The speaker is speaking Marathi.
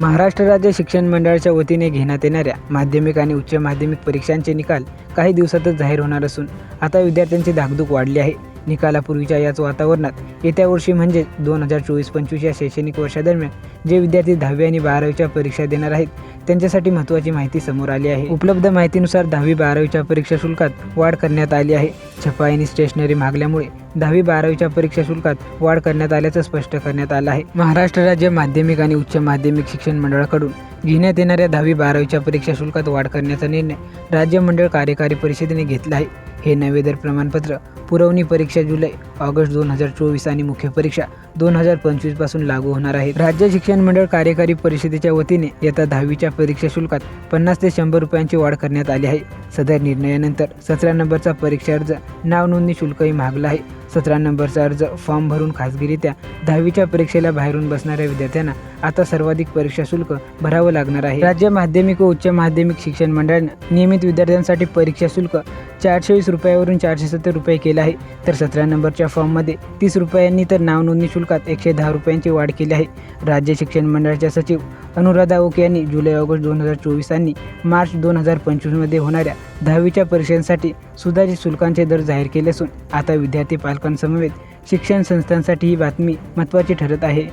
महाराष्ट्र राज्य शिक्षण मंडळाच्या वतीने घेण्यात येणाऱ्या माध्यमिक आणि उच्च माध्यमिक परीक्षांचे निकाल काही दिवसातच जाहीर होणार असून आता विद्यार्थ्यांची धाकधूक वाढली आहे. निकालापूर्वीच्या याच वातावरणात येत्या वर्षी म्हणजे दोन हजार चोवीस पंचवीस या शैक्षणिक वर्षादरम्यान जे विद्यार्थी दहावी आणि बारावीच्या परीक्षा देणार आहेत त्यांच्यासाठी महत्त्वाची माहिती समोर आली आहे. उपलब्ध माहितीनुसार दहावी बारावीच्या परीक्षा शुल्कात वाढ करण्यात आली आहे. छपाई आणि स्टेशनरी मागल्यामुळे दहावी बारावीच्या परीक्षा शुल्कात वाढ करण्यात आल्याचं स्पष्ट करण्यात आलं आहे. महाराष्ट्र राज्य माध्यमिक आणि उच्च माध्यमिक शिक्षण मंडळाकडून घेण्यात येणाऱ्या दहावी बारावीच्या परीक्षा शुल्कात वाढ करण्याचा निर्णय राज्य मंडळ कार्यकारी परिषदेने घेतला आहे. हे नवे दर प्रमाणपत्र. पुरवणी परीक्षा जुलै ऑगस्ट दोन हजार चोवीस आणि मुख्य परीक्षा दोन हजार पंचवीसपासून लागू होणार आहे राज्य शिक्षण मंडळ कार्यकारी परिषदेच्या वतीने येत्या दहावीच्या परीक्षा शुल्कात पन्नास ते शंभर रुपयांची वाढ करण्यात आली आहे. सदर निर्णयानंतर सतरा नंबरचा परीक्षा अर्ज नाव नोंदणी शुल्कही मागला आहे. सतरा नंबरचा अर्ज फॉर्म भरून खासगीरित्या दहावीच्या परीक्षेला बाहेरून बसणाऱ्या विद्यार्थ्यांना आता सर्वाधिक परीक्षा शुल्क भरावं लागणार आहे. राज्य माध्यमिक व उच्च माध्यमिक शिक्षण मंडळानं नियमित विद्यार्थ्यांसाठी परीक्षा शुल्क चारशे वीस रुपयावरून चारशे सत्तर रुपये केला आहे. तर सतरा नंबरच्या फॉर्ममध्ये तीस रुपयांनी तर नाव नोंदणी शुल्कात एकशे दहा रुपयांची वाढ केली आहे. राज्य शिक्षण मंडळाच्या सचिव अनुराधा ओक यांनी जुलै ऑगस्ट दोन हजार चोवीस आणि मार्च दोन हजार पंचवीसमध्ये होणाऱ्या दहावीच्या परीक्षांसाठी सुधारित शुल्कांचे दर जाहीर केले असून आता विद्यार्थी पालकांसमवेत शिक्षण संस्थांसाठी ही बातमी महत्त्वाची ठरत आहे.